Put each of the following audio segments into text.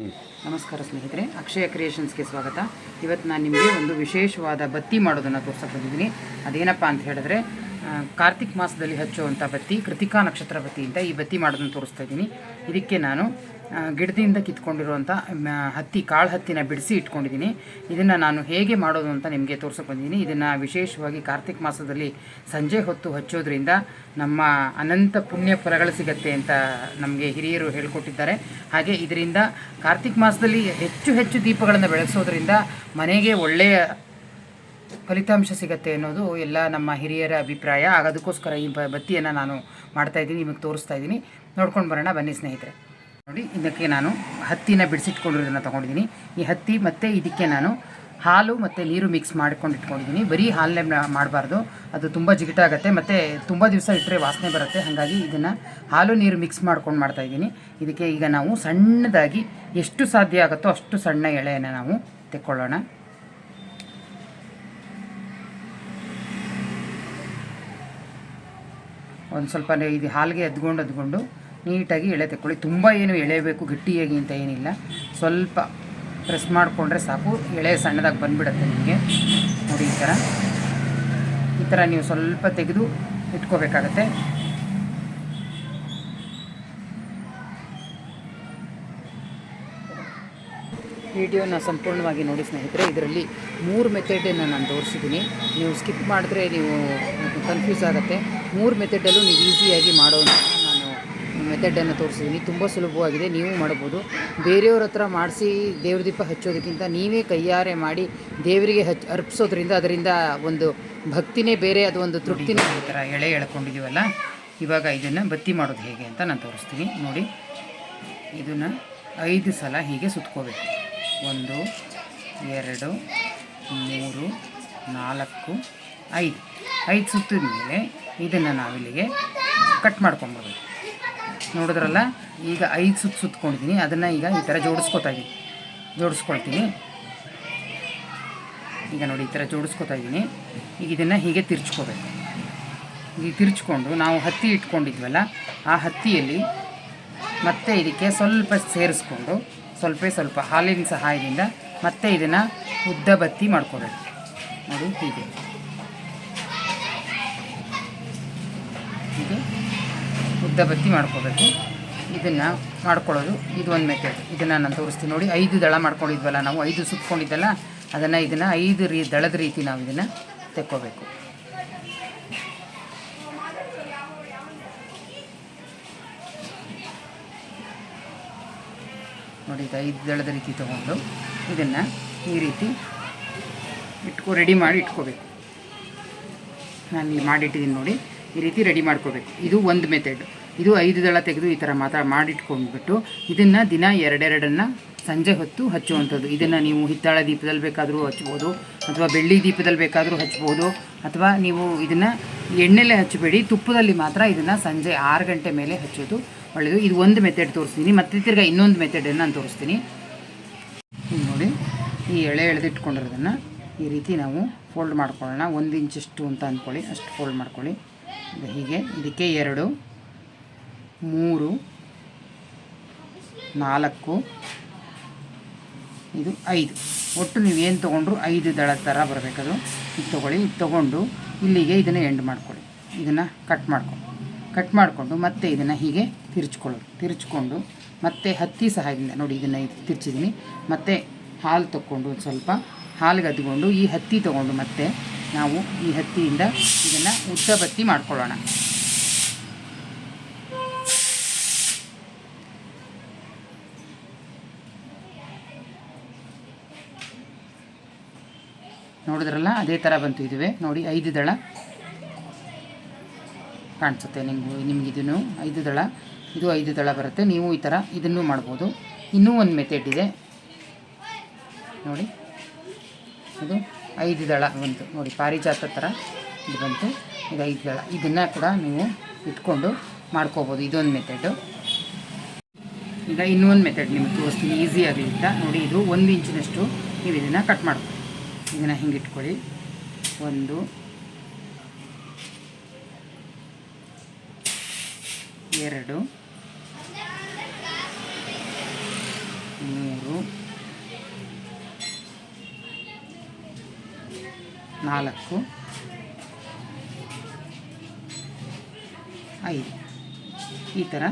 ನಮಸ್ಕಾರ ಸ್ನೇಹಿತರೆ, ಅಕ್ಷಯ ಕ್ರಿಯೇಷನ್ಸ್ಗೆ ಸ್ವಾಗತ. ಇವತ್ತು ನಾನು ನಿಮಗೆ ಒಂದು ವಿಶೇಷವಾದ ಬತ್ತಿ ಮಾಡೋದನ್ನು ತೋರ್ಸಕ್ಕೆ ಬಂದಿದ್ದೀನಿ. ಅದೇನಪ್ಪ ಅಂತ ಹೇಳಿದ್ರೆ ಕಾರ್ತಿಕ್ ಮಾಸದಲ್ಲಿ ಹಚ್ಚುವಂಥ ಬತ್ತಿ, ಕೃತಿಕಾ ನಕ್ಷತ್ರ ಬತ್ತಿ ಅಂತ ಈ ಬತ್ತಿ ಮಾಡೋದನ್ನು ತೋರಿಸ್ತಾ ಇದ್ದೀನಿ. ಇದಕ್ಕೆ ನಾನು ಗಿಡದಿಂದ ಕಿತ್ಕೊಂಡಿರುವಂಥ ಹತ್ತಿ, ಕಾಳು ಹತ್ತಿನ ಬಿಡಿಸಿ ಇಟ್ಕೊಂಡಿದ್ದೀನಿ. ಇದನ್ನು ನಾನು ಹೇಗೆ ಮಾಡೋದು ಅಂತ ನಿಮಗೆ ತೋರ್ಸಕ್ಕೆ ಬಂದಿದ್ದೀನಿ. ಇದನ್ನು ವಿಶೇಷವಾಗಿ ಕಾರ್ತಿಕ್ ಮಾಸದಲ್ಲಿ ಸಂಜೆ ಹೊತ್ತು ಹಚ್ಚೋದ್ರಿಂದ ನಮ್ಮ ಅನಂತ ಪುಣ್ಯ ಫಲಗಳು ಸಿಗತ್ತೆ ಅಂತ ನಮಗೆ ಹಿರಿಯರು ಹೇಳಿಕೊಟ್ಟಿದ್ದಾರೆ. ಹಾಗೆ ಇದರಿಂದ ಕಾರ್ತಿಕ್ ಮಾಸದಲ್ಲಿ ಹೆಚ್ಚು ಹೆಚ್ಚು ದೀಪಗಳನ್ನು ಬೆಳೆಸೋದ್ರಿಂದ ಮನೆಗೆ ಒಳ್ಳೆಯ ಫಲಿತಾಂಶ ಸಿಗತ್ತೆ ಅನ್ನೋದು ಎಲ್ಲ ನಮ್ಮ ಹಿರಿಯರ ಅಭಿಪ್ರಾಯ. ಆಗ ಅದಕ್ಕೋಸ್ಕರ ಈ ಬತ್ತಿಯನ್ನು ನಾನು ಮಾಡ್ತಾ ಇದ್ದೀನಿ, ನಿಮಗೆ ತೋರಿಸ್ತಾ ಇದ್ದೀನಿ. ನೋಡ್ಕೊಂಡು ಬರೋಣ ಬನ್ನಿ ಸ್ನೇಹಿತರೆ. ನೋಡಿ, ಇದಕ್ಕೆ ನಾನು ಹತ್ತಿನ ಬಿಡಿಸಿಟ್ಕೊಂಡಿರೋದನ್ನು ತೊಗೊಂಡಿದ್ದೀನಿ. ಈ ಹತ್ತಿ ಮತ್ತು ಇದಕ್ಕೆ ನಾನು ಹಾಲು ಮತ್ತು ನೀರು ಮಿಕ್ಸ್ ಮಾಡ್ಕೊಂಡು ಇಟ್ಕೊಂಡಿದ್ದೀನಿ. ಬರೀ ಹಾಲನ್ನೇ ಮಾಡಬಾರ್ದು. ಅದು ತುಂಬ ಜಿಗಿಟಾಗುತ್ತೆ ಮತ್ತು ತುಂಬ ದಿವಸ ಇಟ್ಟರೆ ವಾಸನೆ ಬರುತ್ತೆ. ಹಾಗಾಗಿ ಇದನ್ನು ಹಾಲು ನೀರು ಮಿಕ್ಸ್ ಮಾಡ್ಕೊಂಡು ಮಾಡ್ತಾ ಇದ್ದೀನಿ. ಇದಕ್ಕೆ ಈಗ ನಾವು ಸಣ್ಣದಾಗಿ ಎಷ್ಟು ಸಾಧ್ಯ ಆಗುತ್ತೋ ಅಷ್ಟು ಸಣ್ಣ ಎಳೆಯನ್ನು ನಾವು ತೆಕ್ಕೊಳ್ಳೋಣ. ಒಂದು ಸ್ವಲ್ಪ ಇದು ಹಾಲಿಗೆ ಎದ್ಕೊಂಡು ಎದ್ಕೊಂಡು ನೀಟಾಗಿ ಎಳೆ ತೆಕ್ಕೊಳ್ಳಿ. ತುಂಬ ಏನು ಎಳೆಯಬೇಕು, ಗಟ್ಟಿಯಾಗಿ ಅಂತ ಏನಿಲ್ಲ. ಸ್ವಲ್ಪ ಪ್ರೆಸ್ ಮಾಡಿಕೊಂಡ್ರೆ ಸಾಕು. ಎಳೆ ಸಣ್ಣದಾಗಿ ಬಂದುಬಿಡುತ್ತೆ ನಿಮಗೆ. ನೋಡಿ ಈ ಥರ ಈ ಥರ ನೀವು ಸ್ವಲ್ಪ ತೆಗೆದು ಇಟ್ಕೋಬೇಕಾಗತ್ತೆ. ವಿಡಿಯೋನ ಸಂಪೂರ್ಣವಾಗಿ ನೋಡಿ ಸ್ನೇಹಿತರೆ, ಇದರಲ್ಲಿ ಮೂರು ಮೆಥಡನ್ನು ನಾನು ತೋರಿಸಿದ್ದೀನಿ. ನೀವು ಸ್ಕಿಪ್ ಮಾಡಿದ್ರೆ ನೀವು ಕನ್ಫ್ಯೂಸ್ ಆಗುತ್ತೆ. ಮೂರು ಮೆಥಡಲ್ಲೂ ನೀವು ಈಸಿಯಾಗಿ ಮಾಡೋಣ ನಾನು ಮೆಥಡನ್ನು ತೋರಿಸಿದ್ದೀನಿ ತುಂಬ ಸುಲಭವಾಗಿದೆ. ನೀವು ಮಾಡ್ಬೋದು ಬೇರೆಯವ್ರ ಹತ್ರ ಮಾಡಿಸಿ ದೇವ್ರ ದೀಪ ಹಚ್ಚೋದಕ್ಕಿಂತ ನೀವೇ ಕೈಯಾರೆ ಮಾಡಿ ದೇವರಿಗೆ ಹಚ್, ಅರ್ಪಿಸೋದ್ರಿಂದ ಅದರಿಂದ ಒಂದು ಭಕ್ತಿನೇ ಬೇರೆ, ಅದು ಒಂದು ತೃಪ್ತಿನೇ ಈ ಥರ ಎಳೆ ಎಳ್ಕೊಂಡಿದ್ದೀವಲ್ಲ ಇವಾಗ ಇದನ್ನು ಬತ್ತಿ ಮಾಡೋದು ಹೇಗೆ ಅಂತ ನಾನು ತೋರಿಸ್ತೀನಿ. ನೋಡಿ, ಇದನ್ನು ಐದು ಸಲ ಹೀಗೆ ಸುತ್ಕೋಬೇಕು. ಒಂದು, ಎರಡು, ಮೂರು, ನಾಲ್ಕು, ಐದು. ಐದು ಸುತ್ತಿದ ಮೇಲೆ ಇದನ್ನು ನಾವಿಲ್ಲಿಗೆ ಕಟ್ ಮಾಡ್ಕೊಂಬಿಡ್ಬೇಕು ನೋಡಿದ್ರಲ್ಲ? ಈಗ ಐದು ಸುತ್ತು ಸುತ್ಕೊಂಡಿದ್ದೀನಿ ಅದನ್ನು ಈಗ ಈ ಥರ ಜೋಡಿಸ್ಕೊತಾ ಇದ್ದೀನಿ ಜೋಡಿಸ್ಕೊಳ್ತೀನಿ. ಈಗ ನೋಡಿ, ಈ ಥರ ಜೋಡಿಸ್ಕೊತಾ ಇದ್ದೀನಿ ಈಗ ಇದನ್ನು ಹೀಗೆ ತಿರ್ಚ್ಕೋಬೇಕು. ಈಗ ತಿರ್ಚ್ಕೊಂಡು ನಾವು ಹತ್ತಿ ಇಟ್ಕೊಂಡಿದ್ವಲ್ಲ, ಆ ಹತ್ತಿಯಲ್ಲಿ ಮತ್ತೆ ಇದಕ್ಕೆ ಸ್ವಲ್ಪ ಸೇರಿಸ್ಕೊಂಡು, ಸ್ವಲ್ಪ ಸ್ವಲ್ಪ ಹಾಲಿನ ಸಹಾಯದಿಂದ ಮತ್ತೆ ಇದನ್ನು ಉದ್ದ ಬತ್ತಿ ಮಾಡ್ಕೋಬೇಕು. ನೋಡಿ ಹೀಗೆ. ಉದ್ದ ಬತ್ತಿ ಮಾಡ್ಕೋಬೇಕು. ಇದನ್ನು ಮಾಡ್ಕೊಳ್ಳೋದು. ಇದು ಒಂದು ಮೆಥಡ್ ಇದನ್ನು ನಾನು ತೋರಿಸ್ತೀನಿ ನೋಡಿ. ಐದು ದಳ ಮಾಡ್ಕೊಂಡಿದ್ವಲ್ಲ ನಾವು. ಐದು ಸುತ್ಕೊಂಡಿದ್ದಲ್ಲ, ಅದನ್ನು ಇದನ್ನು ಐದು ರೀ, ದಳದ ರೀತಿ ನಾವು ಇದನ್ನು ತೆಕ್ಕೋಬೇಕು. ನೋಡಿ, ಇದು ಐದು ದಳದ ರೀತಿ ತೊಗೊಂಡು ಇದನ್ನು ಈ ರೀತಿ ಇಟ್ಕೊ ರೆಡಿ ಮಾಡಿ ಇಟ್ಕೋಬೇಕು. ನಾನು ಇಲ್ಲಿ ಮಾಡಿಟ್ಟಿದ್ದೀನಿ ನೋಡಿ. ಈ ರೀತಿ ರೆಡಿ ಮಾಡ್ಕೋಬೇಕು. ಇದು ಒಂದು ಮೆಥಡ್ ಇದು ಐದು ದಳ ತೆಗೆದು ಈ ಥರ ಮಾತ್ರ ಮಾಡಿಟ್ಕೊಂಡ್ಬಿಟ್ಟು ಇದನ್ನು ದಿನ ಎರಡೆರಡನ್ನು ಸಂಜೆ ಹೊತ್ತು ಹಚ್ಚುವಂಥದ್ದು. ಇದನ್ನು ನೀವು ಹಿತ್ತಾಳ ದೀಪದಲ್ಲಿ ಬೇಕಾದರೂ ಹಚ್ಬೋದು, ಅಥವಾ ಬೆಳ್ಳಿ ದೀಪದಲ್ಲಿ ಬೇಕಾದರೂ ಹಚ್ಬೋದು, ಅಥವಾ ನೀವು ಇದನ್ನು ಎಣ್ಣೆಲೆ ಹಚ್ಚಬೇಡಿ. ತುಪ್ಪದಲ್ಲಿ ಮಾತ್ರ ಇದನ್ನು ಸಂಜೆ ಆರು ಗಂಟೆ ಮೇಲೆ ಹಚ್ಚೋದು ಒಳ್ಳೆಯದು ಇದು ಒಂದು ಮೆಥಡ್ ತೋರಿಸ್ತೀನಿ. ಮತ್ತೆ ತಿರ್ಗಿ ಇನ್ನೊಂದು ಮೆಥಡನ್ನು ನಾನು ತೋರಿಸ್ತೀನಿ. ನೋಡಿ, ಈ ಎಳೆ ಎಳೆದಿಟ್ಕೊಂಡಿರೋದನ್ನು ಈ ರೀತಿ ನಾವು ಫೋಲ್ಡ್ ಮಾಡ್ಕೊಳ್ಳೋಣ. ಒಂದು ಇಂಚಷ್ಟು ಅಂತ ಅಂದ್ಕೊಳ್ಳಿ ಅಷ್ಟು ಫೋಲ್ಡ್ ಮಾಡ್ಕೊಳ್ಳಿ. ಹೀಗೆ. ಇದಕ್ಕೆ ಎರಡು, ಮೂರು, ನಾಲ್ಕು, ಇದು ಐದು. ಒಟ್ಟು ನೀವು ಏನು ತೊಗೊಂಡ್ರು ಐದು ದಳ ಥರ ಬರಬೇಕದು. ಇದು ತೊಗೊಳ್ಳಿ, ಇದು ತೊಗೊಂಡು ಇಲ್ಲಿಗೆ ಇದನ್ನು ಎಂಡ್ ಮಾಡ್ಕೊಳ್ಳಿ. ಇದನ್ನು ಕಟ್ ಮಾಡ್ಕೊಂಡು. ಕಟ್ ಮಾಡಿಕೊಂಡು ಮತ್ತೆ ಇದನ್ನು ಹೀಗೆ ತಿರ್ಚ್ಕೊಳ್ಳೋದು. ತಿರ್ಚ್ಕೊಂಡು ಮತ್ತೆ ಹತ್ತಿ ಸಹಾಯದಿಂದ, ನೋಡಿ ಇದನ್ನು ತಿರ್ಚಿದ್ದೀನಿ. ಮತ್ತೆ ಹಾಲು ಒಂದು ಸ್ವಲ್ಪ ಹಾಲಿಗೆ ಅದ್ಕೊಂಡು ಈ ಹತ್ತಿ ತೊಗೊಂಡು ಮತ್ತೆ ನಾವು ಈ ಹತ್ತಿಯಿಂದ ಇದನ್ನು ಉದ್ದ ಬತ್ತಿ ಮಾಡ್ಕೊಳ್ಳೋಣ. ನೋಡಿದ್ರಲ್ಲ? ಅದೇ ಥರ ಬಂತು ಇದುವೆ. ನೋಡಿ, ಐದು ದಳ ಕಾಣಿಸುತ್ತೆ ನಿಮಗೂ ನಿಮಗಿದೂ ಐದು ದಳ. ಇದು ಐದು ದಳ ಬರುತ್ತೆ. ನೀವು ಈ ಥರ ಇದನ್ನು ಮಾಡ್ಬೋದು. ಇನ್ನೂ ಒಂದು ಮೆಥಡ್ ಇದೆ. ನೋಡಿ. ಇದು ಐದು ದಳ ಬಂತು. ನೋಡಿ, ಪಾರಿಜಾತ ಥರ ಇದು ಬಂತು. ಇದು ಐದು ದಳ. ಇದನ್ನು ಕೂಡ ನೀವು ಇಟ್ಕೊಂಡು ಮಾಡ್ಕೋಬೋದು. ಇದೊಂದು ಮೆಥಡು ಈಗ ಇನ್ನೊಂದು ಮೆಥಡ್ ನಿಮಗೆ ತೋರಿಸ್ತೀನಿ. ಈಸಿ ಆಗಲಿಂತ ನೋಡಿ, ಇದು ಒಂದು ಇಂಚಿನಷ್ಟು ನೀವು ಇದನ್ನು ಕಟ್ ಮಾಡ್ಕೊಳ್ಳಿ. ಇದನ್ನು ಹಿಂಗೆ ಇಟ್ಕೊಳ್ಳಿ. ಒಂದು. ಎರಡು ಮೂರು ನಾಲ್ಕು. ಐದು. ಈ ಥರ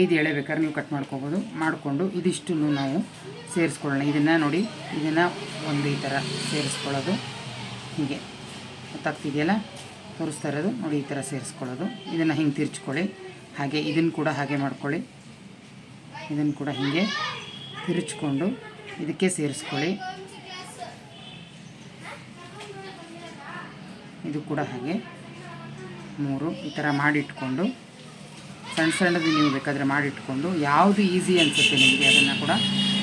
ಐದು ಎಳೆ ಬೇಕಾದ್ರೆ ನೀವು ಕಟ್ ಮಾಡ್ಕೋಬೋದು. ಮಾಡಿಕೊಂಡು ಇದಿಷ್ಟನ್ನು ನಾವು ಸೇರಿಸ್ಕೊಳ್ಳೋಣ. ಇದನ್ನು ನೋಡಿ, ಇದನ್ನು ಒಂದು ಈ ಥರ ಸೇರಿಸ್ಕೊಳ್ಳೋದು. ಹೀಗೆ. ಗೊತ್ತಾಗ್ತಿದೆಯಲ್ಲ ತೋರಿಸ್ತಾ ಇರೋದು. ನೋಡಿ, ಈ ಥರ ಸೇರಿಸ್ಕೊಳ್ಳೋದು. ಇದನ್ನು ಹಿಂಗೆ ತಿರ್ಚ್ಕೊಳ್ಳಿ. ಹಾಗೆ ಇದನ್ನು ಕೂಡ ಹಾಗೆ ಮಾಡ್ಕೊಳ್ಳಿ. ಇದನ್ನು ಕೂಡ ಹೀಗೆ ತಿರುಚ್ಕೊಂಡು ಇದಕ್ಕೆ ಸೇರಿಸ್ಕೊಳ್ಳಿ. ಇದು ಕೂಡ ಹಾಗೆ. ಮೂರು, ಈ ಥರ ಮಾಡಿಟ್ಕೊಂಡು, ಸಣ್ಣ ಸಣ್ಣದು ನೀವು ಬೇಕಾದರೆ ಮಾಡಿಟ್ಕೊಂಡು, ಯಾವುದು ಈಸಿ ಅನಿಸುತ್ತೆ ನಿಮಗೆ ಅದನ್ನು ಕೂಡ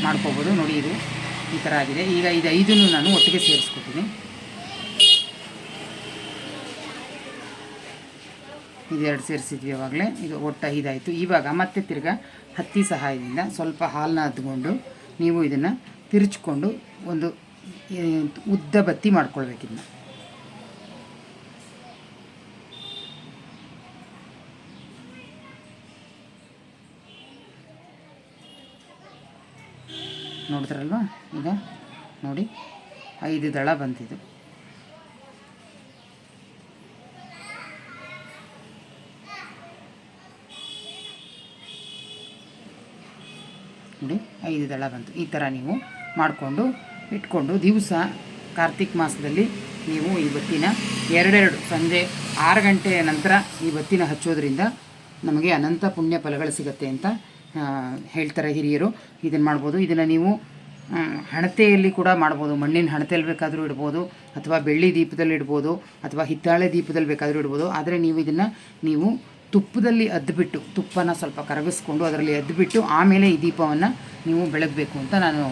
ಮಾಡ್ಕೋಬೋದು. ನೋಡಿ ಇದು ಈ ಥರ ಆಗಿದೆ. ಈಗ ಇದು ಐದನ್ನು ನಾನು ಒಟ್ಟಿಗೆ ಸೇರಿಸ್ಕೊತೀನಿ. ಇದೆರಡು ಸೇರಿಸಿದ್ವಿ ಆವಾಗಲೇ ಇದು ಒಟ್ಟು ಐದಾಯಿತು. ಇವಾಗ ಮತ್ತೆ ತಿರ್ಗಾ ಹತ್ತಿ ಸಹಾಯದಿಂದ ಸ್ವಲ್ಪ ಹಾಲನ್ನ ಹದ್ಕೊಂಡು ನೀವು ಇದನ್ನು ತಿರುಚ್ಕೊಂಡು ಒಂದು ಉದ್ದ ಬತ್ತಿ ಮಾಡ್ಕೊಳ್ಬೇಕು ನೋಡಿದ್ರಲ್ವಾ? ಈಗ ನೋಡಿ, ಐದು ದಳ ಬಂತಿದ್ದು ನೋಡಿ, ಐದು ದಳ ಬಂತು. ಈ ಥರ ನೀವು ಮಾಡಿಕೊಂಡು, ಇಟ್ಕೊಂಡು ದಿವಸ ಕಾರ್ತಿಕ್ ಮಾಸದಲ್ಲಿ ನೀವು ಈ ಬತ್ತಿನ ಎರಡೆರಡು ಸಂಜೆ ಆರು ಗಂಟೆಯ ನಂತರ ಈ ಬತ್ತಿನ ಹಚ್ಚೋದ್ರಿಂದ ನಮಗೆ ಅನಂತ ಪುಣ್ಯ ಫಲಗಳು ಸಿಗುತ್ತೆ ಅಂತ ಹೇಳ್ತಾರೆ ಹಿರಿಯರು. ಇದನ್ನು ಮಾಡ್ಬೋದು. ಇದನ್ನು ನೀವು ಹಣತೆಯಲ್ಲಿ ಕೂಡ ಮಾಡ್ಬೋದು. ಮಣ್ಣಿನ ಹಣತೆಯಲ್ಲಿ ಬೇಕಾದರೂ ಇಡ್ಬೋದು, ಅಥವಾ ಬೆಳ್ಳಿ ದೀಪದಲ್ಲಿ ಇಡ್ಬೋದು, ಅಥವಾ ಹಿತ್ತಾಳೆ ದೀಪದಲ್ಲಿ ಬೇಕಾದರೂ ಇಡ್ಬೋದು. ಆದರೆ ನೀವು ಇದನ್ನು, ನೀವು ತುಪ್ಪದಲ್ಲಿ ಅದ್ಬಿಟ್ಟು, ತುಪ್ಪನ ಸ್ವಲ್ಪ ಕರಗಿಸ್ಕೊಂಡು ಅದರಲ್ಲಿ ಅದ್ಬಿಟ್ಟು ಆಮೇಲೆ ಈ ದೀಪವನ್ನು ನೀವು ಬೆಳಗಬೇಕು ಅಂತ ನಾನು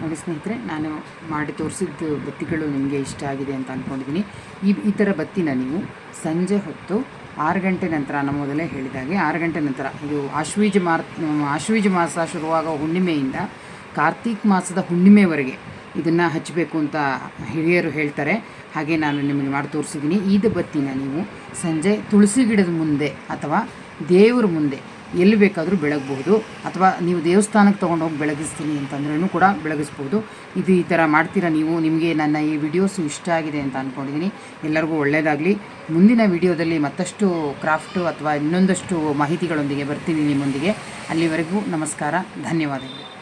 ನೋಡಿ ಸ್ನೇಹಿತರೆ, ನಾನು ಮಾಡಿ ತೋರಿಸಿದ್ದು ಬತ್ತಿಗಳು ನಿಮಗೆ ಇಷ್ಟ ಆಗಿದೆ ಅಂತ ಅಂದ್ಕೊಂಡಿದ್ದೀನಿ ಈ ಈ ಥರ ಬತ್ತಿನ ನೀವು ಸಂಜೆ ಹೊತ್ತು ಆರು ಗಂಟೆ ನಂತರ ನಮ್ಮ ಮೊದಲೇ ಹೇಳಿದಾಗೆ ಆರು ಗಂಟೆ ನಂತರ ಇದು ಆಶ್ವೀಜ ಮಾರ್, ಆಶ್ವೀಜ ಮಾಸ ಶುರುವಾಗ ಹುಣ್ಣಿಮೆಯಿಂದ ಕಾರ್ತೀಕ್ ಮಾಸದ ಹುಣ್ಣಿಮೆವರೆಗೆ ಇದನ್ನು ಹಚ್ಚಬೇಕು ಅಂತ ಹಿರಿಯರು ಹೇಳ್ತಾರೆ. ಹಾಗೆ ನಾನು ನಿಮಗೆ ಮಾಡಿ ತೋರಿಸಿದ್ದೀನಿ. ಈದ ಬತ್ತಿನ ನೀವು ಸಂಜೆ ತುಳಸಿ ಗಿಡದ ಮುಂದೆ ಅಥವಾ ದೇವರ ಮುಂದೆ ಎಲ್ಲಿ ಬೇಕಾದರೂ ಬೆಳಗಬಹುದು. ಅಥವಾ ನೀವು ದೇವಸ್ಥಾನಕ್ಕೆ ತೊಗೊಂಡೋಗಿ ಬೆಳಗಿಸ್ತೀನಿ ಅಂತಂದ್ರೂ ಕೂಡ ಬೆಳಗಿಸ್ಬೋದು ಇದು ಈ ಥರ ಮಾಡ್ತೀರಾ ನೀವು? ನಿಮಗೆ ನನ್ನ ಈ ವಿಡಿಯೋಸು ಇಷ್ಟ ಆಗಿದೆ ಅಂತ ಅಂದ್ಕೊಂಡಿದ್ದೀನಿ ಎಲ್ಲರಿಗೂ ಒಳ್ಳೆಯದಾಗಲಿ ಮುಂದಿನ ವಿಡಿಯೋದಲ್ಲಿ ಮತ್ತಷ್ಟು ಕ್ರಾಫ್ಟು ಅಥವಾ ಇನ್ನೊಂದಷ್ಟು ಮಾಹಿತಿಗಳೊಂದಿಗೆ ಬರ್ತೀನಿ ನಿಮ್ಮೊಂದಿಗೆ. ಅಲ್ಲಿವರೆಗೂ ನಮಸ್ಕಾರ. ಧನ್ಯವಾದಗಳು.